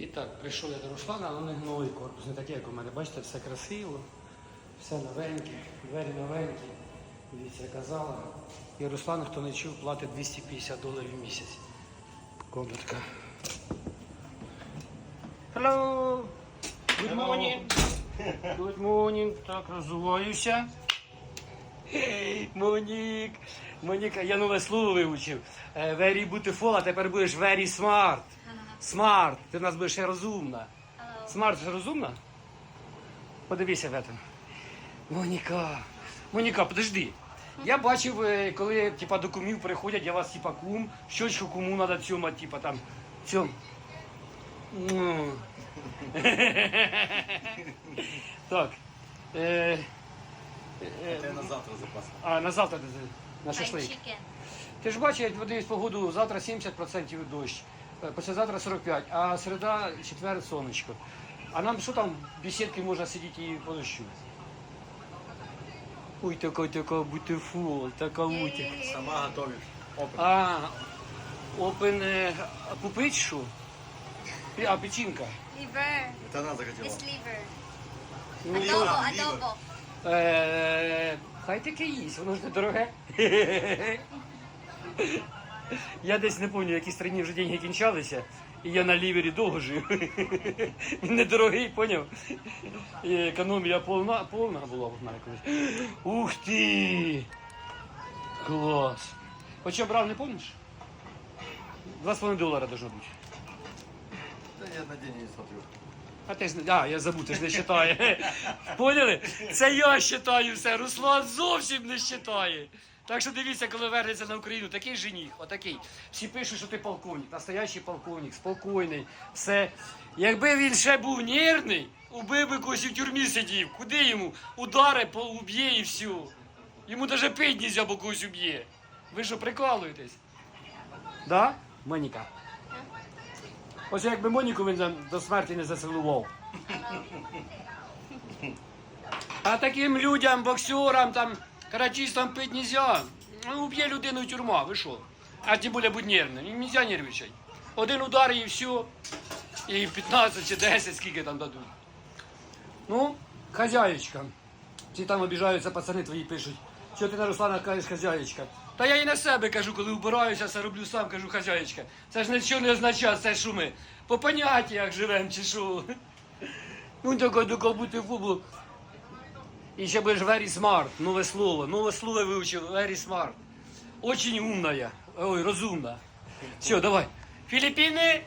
І так, прийшов я до Руслана, але не новий корпус, не такий, як у мене. Бачите, все красиво, все новеньке, двері новенькі. Дивіться, яка зала. І Руслан, хто не чув, платить 250 доларів в місяць. Комнатка. Hello! Good morning! Good morning! Так, розуваюся. Hey, Монік! Моніка, я нове слово вивчив. Е, Very beautiful, а тепер будеш very smart. Smart. Ти в нас будеш ще розумна. Смарт це розумна? Подивися в этом. Моніка. Моніка, подожди. Я бачив, е, коли типа, до кумів приходять, я вас типа кум, щочку куму треба цьома, типа там. Цьом. Так. Е, Це на завтра запас. а на завтра ти- на шашлик. Ти ж бачиш, я подивись погоду, завтра 70% дощ, е, післязавтра 45, а середа, четвер, сонечко. А нам що там, в бесідки можна сидіти і по дощу? Ой, така, така бутифул, така утік. Сама готовиш. Опит. А, опен, а купить що? А, печінка. Liver. Це вона захотіла. It's liver. Ну, Adobo, liver. adobo. Е, хай таке їсть, воно ж не дороге. Я десь не пам'ятаю, в якій країні вже деньги кінчалися, і я на лівері довго жив. Він недорогий, поняв? І економія повна, повна була в мене колись. Ух ти! Клас! Хоча брав, не пам'ятаєш? Два з половиною долара должно бути. Та я на день не смотрю. А ти. А, я забув, ти ж не читає. Поняли? Це я читаю все. Руслан зовсім не читає. Так що дивіться, коли вернеться на Україну, такий жених, отакий. Всі пишуть, що ти полковник, настоящий полковник, спокійний, все. Якби він ще був нервний, убив би когось і в тюрмі сидів. Куди йому? Удари уб'є і все. Йому навіть пить нельзя, бо когось уб'є. Ви що, прикалуєтесь? Да? Моніка? Ось якби Моніку він до смерті не зацілував. А таким людям, боксерам, там, каратистам пить нельзя. Ну, уб'є людину тюрма, ви що? А тим більше будь нервним. Їм нельзя нервничати. Один удар і все. І 15 чи 10, скільки там дадуть. Ну, хазяєчка. Ці там обіжаються, пацани твої пишуть. Що ти на Руслана кажеш хазяєчка? Та я і на себе кажу, коли вбираюся, все роблю сам, кажу хазяєчка. Це ж нічого не означає, це що ми по поняттях живемо чи що. Ну, таке, таке бути футбол. І ще будеш very smart, нове слово. Нове слово вивчив, very smart. Очень умная. Ой, розумна. Все, давай. Філіппіни.